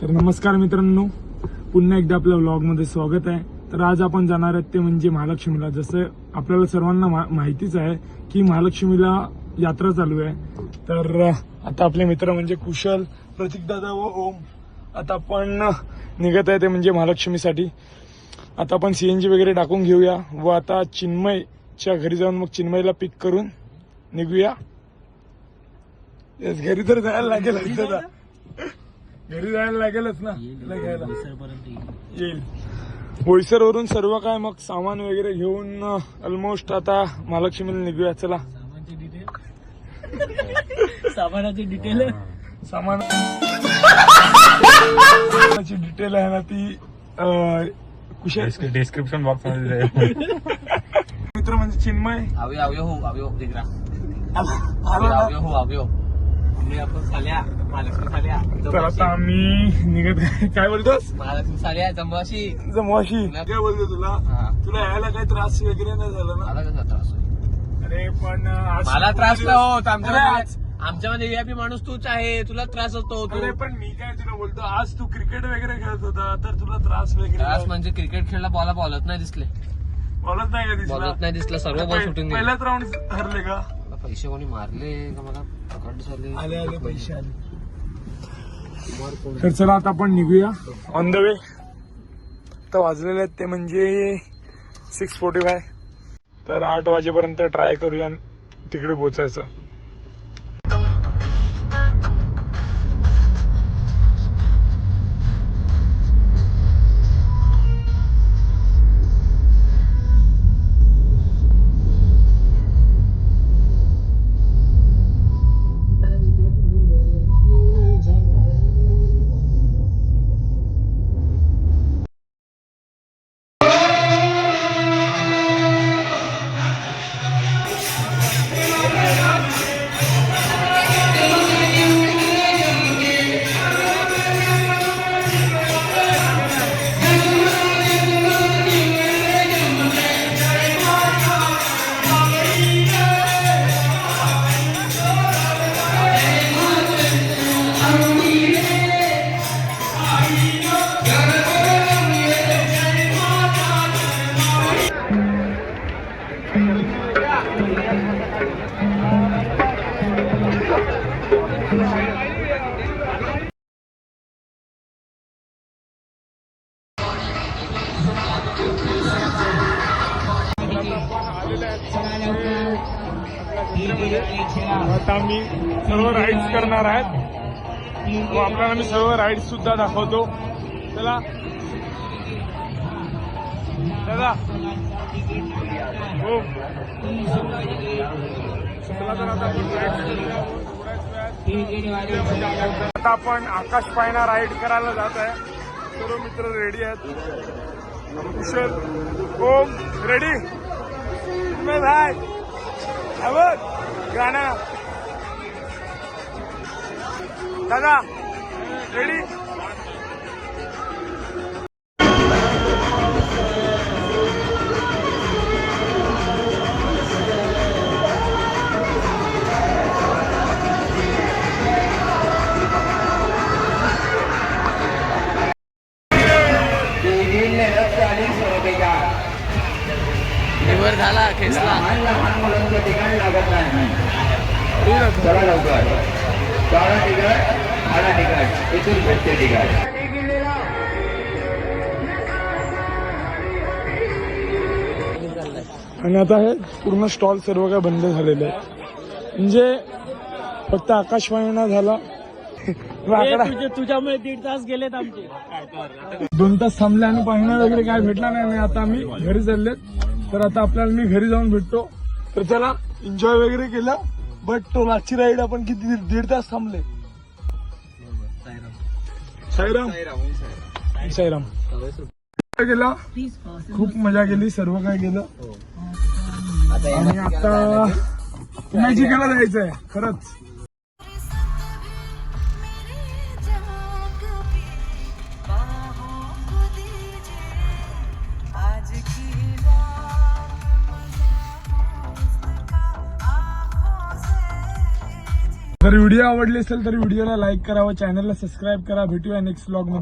तर नमस्कार मित्रांनो पुन्हा एकदा आपल्या व्लॉगमध्ये स्वागत आहे. तर आज आपण जाणार आहेत ते म्हणजे महालक्ष्मीला. जसं आपल्याला सर्वांना माहितीच आहे की महालक्ष्मीला यात्रा चालू आहे. तर आता आपले मित्र म्हणजे कुशल प्रतीकदादा व ओम. आता आपण निघत आहे ते म्हणजे महालक्ष्मीसाठी. आता आपण सीएनजी वगैरे टाकून घेऊया व आता चिन्मयच्या घरी जाऊन मग चिन्मयला पिक करून निघूया. घरी तर जायला लागेल दादा घरी जायला लागेलच ना घ्यायला येईल. बोईसर वरून सर्व काय मग सामान वगैरे घेऊन ऑलमोस्ट आता महालक्ष्मीला निघूया. चला. सामानाची डिटेल सामान डिटेल आहे ना ती कुशल डिस्क्रिप्शन बॉक्समध्ये. मित्र म्हणजे चिन्मय. अवयो अवयो हो अवयो ना. अवयो हो अवयो मी आपण साल्या. महालक्ष्मी साल्या. तर आता आम्ही निघत आहे. काय बोलतोस महालक्ष्मी साल्या जमवाशी. जमवाशी. काय बोलतो तुला? हा. तुला यायला काही त्रास वगैरे नाही झाला ना? मला कसा त्रास होईल? अरे पण आज मला त्रास नाही होत. आज- आमच्यामध्ये व्हीआयपी माणूस तूच आहे. तुला त्रास होतो. तू अरे पण मी काय तुला बोलतो? आज तू क्रिकेट वगैरे खेळत होता तर तुला त्रास वगैरे त्रास म्हणजे क्रिकेट खेळला बॉला बॉलत नाही दिसले. बोलत नाही का दिसला? बॉलत नाही दिसला. सर्व बॉल सुटून गेले. पहिल्याच राऊंड हरले का? पैसे कोणी मारले का मला पकड झाले आले आले पैसे आले. तर चला आता आपण निघूया. ऑन द वे तर वाजलेले आहेत ते म्हणजे सिक्स फोर्टी फाय तर आठ वाजेपर्यंत ट्राय करूया तिकडे पोचायचं आता आम्ही सर्व राईड्स करणार आहेत. व आपल्याला मी सर्व राईड्स सुद्धा दाखवतो. चला. दादा हो. चला तर आता आपण आता आपण आकाश पायना राईड करायला जात आहे सर्व मित्र रेडी आहेत. कुशल ओम रेडी भाई आवड गाणं. दादा रेडी झाला खेचला. लहान मुलांचं ठिकाण लागत नाही. चला लवकर काळा तिकट काळा तिकट इथून भेटते तिकट आणि आता हे पूर्ण स्टॉल सर्व काय बंद झालेले आहे. म्हणजे फक्त आकाशवाणीना झाला. तुझ्यामुळे दीड तास गेलेत आमचे. दोन तास थांबले आणि पाहुणा वगैरे काय भेटला नाही. आता आम्ही घरी चाललेत. तर आता आपल्याला मी घरी जाऊन भेटतो. तर चला एन्जॉय वगैरे केलं. बट तो मागची राईड आपण किती दीड- दीड तास थांबले. साईराम. साईराम. काय केलं खूप मजा केली सर्व काय केलं. आणि आता मॅजिकला जायचंय खरंच. तर व्हिडिओ आवडली असेल तर व्हिडिओला लाईक करावं चॅनलला सबस्क्राईब करा. भेटूया नेक्स्ट ब्लॉगमध्ये.